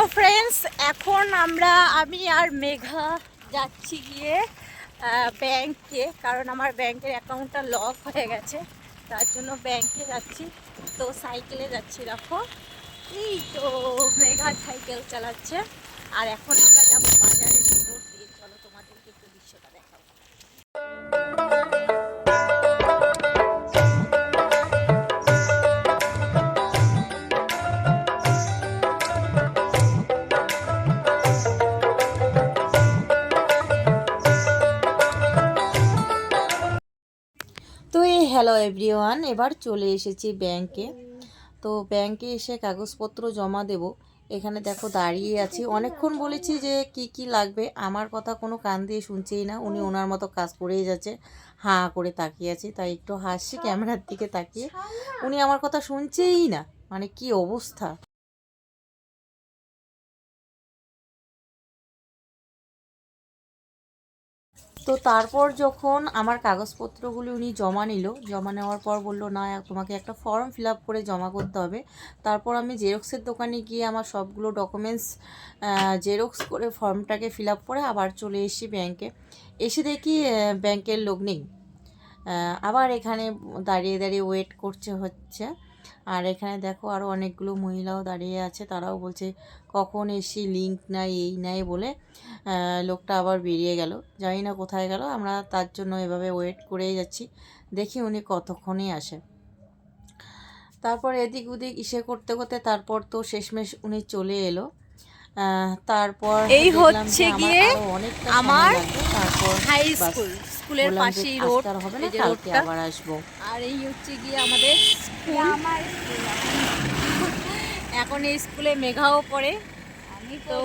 তো ফ্রেন্ডস এখন আমরা, আমি আর মেঘা যাচ্ছি গিয়ে ব্যাংকে, কারণ আমার ব্যাংকের অ্যাকাউন্টটা লক হয়ে গেছে, তার জন্য ব্যাংকে যাচ্ছি। তো সাইকেলে যাচ্ছি, দেখো। এই তো, মেঘা সাইকেল চালাচ্ছে। আর এখন আমরা যাব বাজারের হ্যালো এভরিওয়ান এবার চলে এসেছি ব্যাংকে। তো ব্যাংকে এসে কাগজপত্র জমা দেব। এখানে দেখো দাঁড়িয়ে আছি। অনেকক্ষণ বলেছি যে কি কি লাগবে। আমার কথা কোনো কান দিয়ে শুনছেই না। উনি ওনার মতো কাজ করেই যাচ্ছে। হাঁ করে তাকিয়ে আছি। তাই একটু হাসি ক্যামেরার দিকে তাকিয়ে। উনি আমার কথা শুনছেই না। মানে কি অবস্থা? তো তারপর যখন আমার কাগজপত্রগুলি উনি জমা নিল, জমা নেওয়ার পর বলল, না, তোমাকে একটা ফর্ম ফিল করে জমা করতে হবে। তারপর আমি জেরক্সের দোকানে গিয়ে আমার সবগুলো ডকুমেন্টস জেরক্স করে ফর্মটাকে ফিল করে আবার চলে এসি ব্যাংকে এসে দেখি ব্যাংকের লোক নেই। আবার এখানে দাঁড়িয়ে দাঁড়িয়ে ওয়েট করছে হচ্ছে। আর এখানে দেখো আরও অনেকগুলো মহিলাও দাঁড়িয়ে আছে। তারাও বলছে কখন এসি লিঙ্ক নাই এই নাই বলে লোকটা আবার বেরিয়ে গেল। জানি না কোথায় গেল আমরা তার জন্য এভাবে ওয়েট করেই যাচ্ছি। দেখি উনি কতক্ষণে আসে। তারপর এদিক ওদিক ইসে করতে করতে তারপর তো শেষমেশ উনি চলে এলো। তারপর এই হচ্ছে গিয়ে আমার হাই স্কুল স্কুলের পাশেই রোড হবে না কালকে রোডটা। আবার আসব। আর এই হচ্ছে গিয়ে আমাদের স্কুল। আমার এখন এই স্কুলে মেঘাও পড়ে আমি তো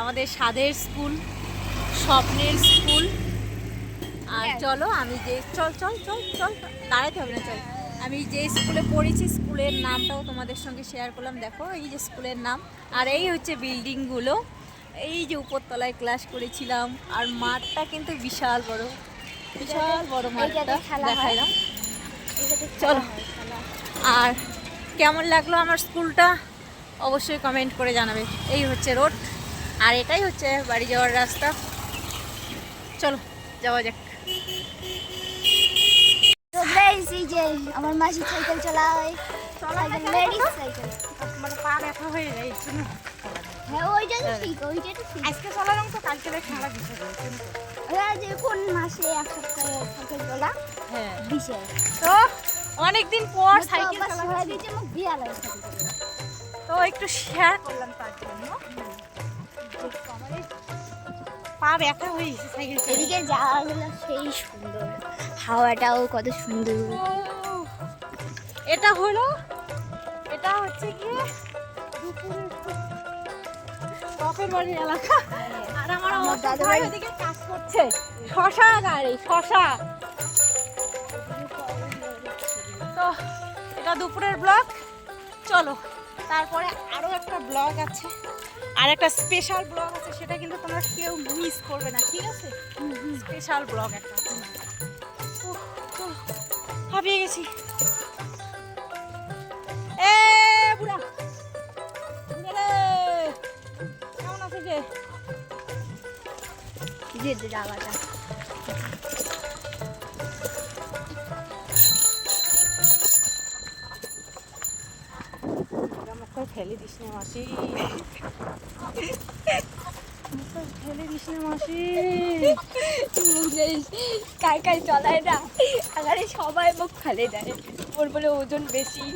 আমাদের স্বাদের স্কুল স্বপ্নের স্কুল। আর চলো আমি যে চল চল চল চল দাঁড়াতে হবে না চল। আমি যে স্কুলে পড়েছি স্কুলের নামটাও তোমাদের সঙ্গে শেয়ার করলাম। দেখো এই যে স্কুলের নাম। আর এই হচ্ছে বিল্ডিংগুলো এই যে উপরতলায় ক্লাস করেছিলাম। আর মাঠটা কিন্তু বিশাল বড়। বিশাল বড় মাঠটা এইটাতে খেলা। দেখাইলাম। চলো। আর কেমন লাগল আমার স্কুলটা? অবশ্যই কমেন্ট করে জানাবে। এই হচ্ছে রোড আর এটাই হচ্ছে বাড়ি যাওয়ার রাস্তা। চলো যাওয়া যাক। তো এই যে আমার মাসি সাইকেল ব্যথা হয়ে হ্যাঁ আজকে চলালাম তো কালকে খেলা দিতে ওরা যে কোন মাসে এক সপ্তাহে সাইকেল চলা হ্যাঁ। তো অনেকদিন পর সাইকেল। হয়ে বিয়া লাগে তো একটু শেয়ার করলাম তার জন্য। পা ব্যথা হয়ে গেছে সাইকেল এদিকে জায়গাগুলো সেই সুন্দর। হাওয়াটাও কত সুন্দর। এটা হলো এটা হচ্ছে বাপের এলাকা। আর আমার আমার দাদা ওদিকে কাজ করছে? শশা গাড়ি শশা। তো এটা দুপুরের ব্লগ। চলো তারপরে আরও একটা ব্লগ আছে। আর একটা স্পেশাল ব্লগ আছে সেটা কিন্তু তোমরা কেউ মিস করবে না ঠিক আছে? স্পেশাল ব্লগ একটা আছে। হাঁপিয়ে গেছি। এ বুড়া। কেমন আছিস রে? যে জায়গাটা ফেলে দিস না মাসি ফেলে দিস না মাসি কাই কাই চলায় না আগারে সবাই মুখ ফেলে দেয় ওর বলে ওজন বেশি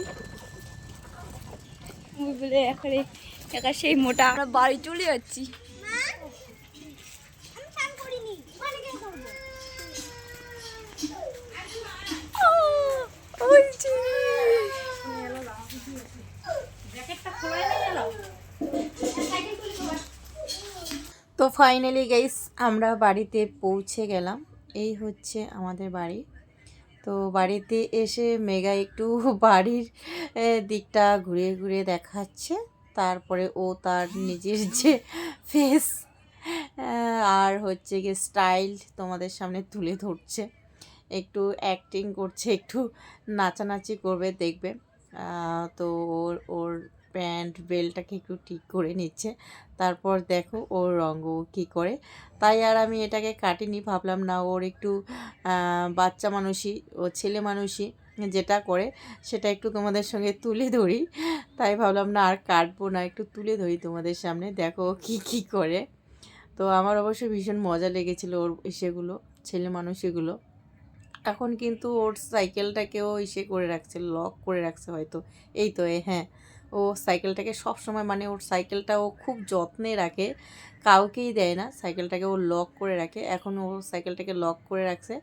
বলে এখানে একা সেই মোটা আমরা বাড়ি চলে যাচ্ছি তো ফাইনালি গাইস আমরা বাড়িতে পৌঁছে গেলাম। এই হচ্ছে আমাদের বাড়ি। তো বাড়িতে এসে মেগা একটু বাড়ির দিকটা ঘুরে ঘুরে দেখাচ্ছে। তারপরে ও তার নিজের যে ফেস আর হচ্ছে গিয়ে স্টাইল তোমাদের সামনে তুলে ধরছে। একটু অ্যাক্টিং করছে, একটু নাচানাচি করবে, দেখবে। তো ওর ওর প্যান্ট, বেল্টটাকে একটু ঠিক করে নিচ্ছে। তারপর দেখো ওর রঙ কী করে। তাই আর আমি এটাকে কাটিনি, ভাবলাম না ওর একটু বাচ্চা মানুষই, ও ছেলে মানুষই যেটা করে সেটা একটু তোমাদের সঙ্গে তুলে ধরি। তাই ভাবলাম না আর কাটবো না, একটু তুলে ধরি তোমাদের সামনে, দেখো কী কী করে। তো আমার অবশ্য ভীষণ মজা লেগেছিল ওর সেগুলো ছেলে মানুষ এগুলো। এখন কিন্তু ওর সাইকেলটাকেও ইসে করে রাখছে, লক করে রাখছে হয়তো। এই তো, এ হ্যাঁ। ও সাইকেলটাকে সব সময় মানে ওর সাইকেলটা ও খুব যত্নে রাখে, কাউকেই দেয় না। সাইকেলটাকে ও লক করে রাখে। এখন ও সাইকেলটাকে লক করে রাখছে।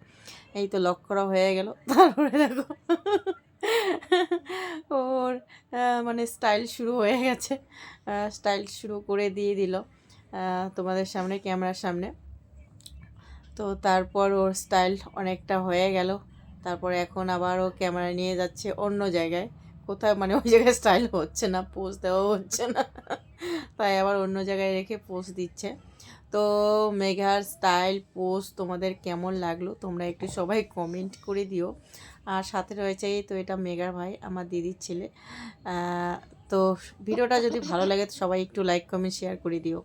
এই তো লক করা হয়ে গেল। তারপরে দেখো ওর মানে স্টাইল শুরু হয়ে গেছে। স্টাইল শুরু করে দিয়ে দিল তোমাদের সামনে, ক্যামেরার সামনে। তো তারপর ওর স্টাইল অনেকটা হয়ে গেল। তারপর এখন আবার ও ক্যামেরা নিয়ে যাচ্ছে অন্য জায়গায়। কোথাও মানে ওই জায়গায় স্টাইল হচ্ছে না পোজ দেওয়া হচ্ছে না। তাই আবার অন্য জায়গায় রেখে পোজ দিচ্ছে। তো মেঘার স্টাইল পোজ তোমাদের কেমন লাগল তোমরা একটু সবাই কমেন্ট করে দিও। আর সাথে রয়েছে তো এটা মেঘার ভাই, আমার দিদির ছেলে। তো ভিডিওটা যদি ভালো লাগে তো সবাই একটু লাইক কমেন্ট শেয়ার করে দিও।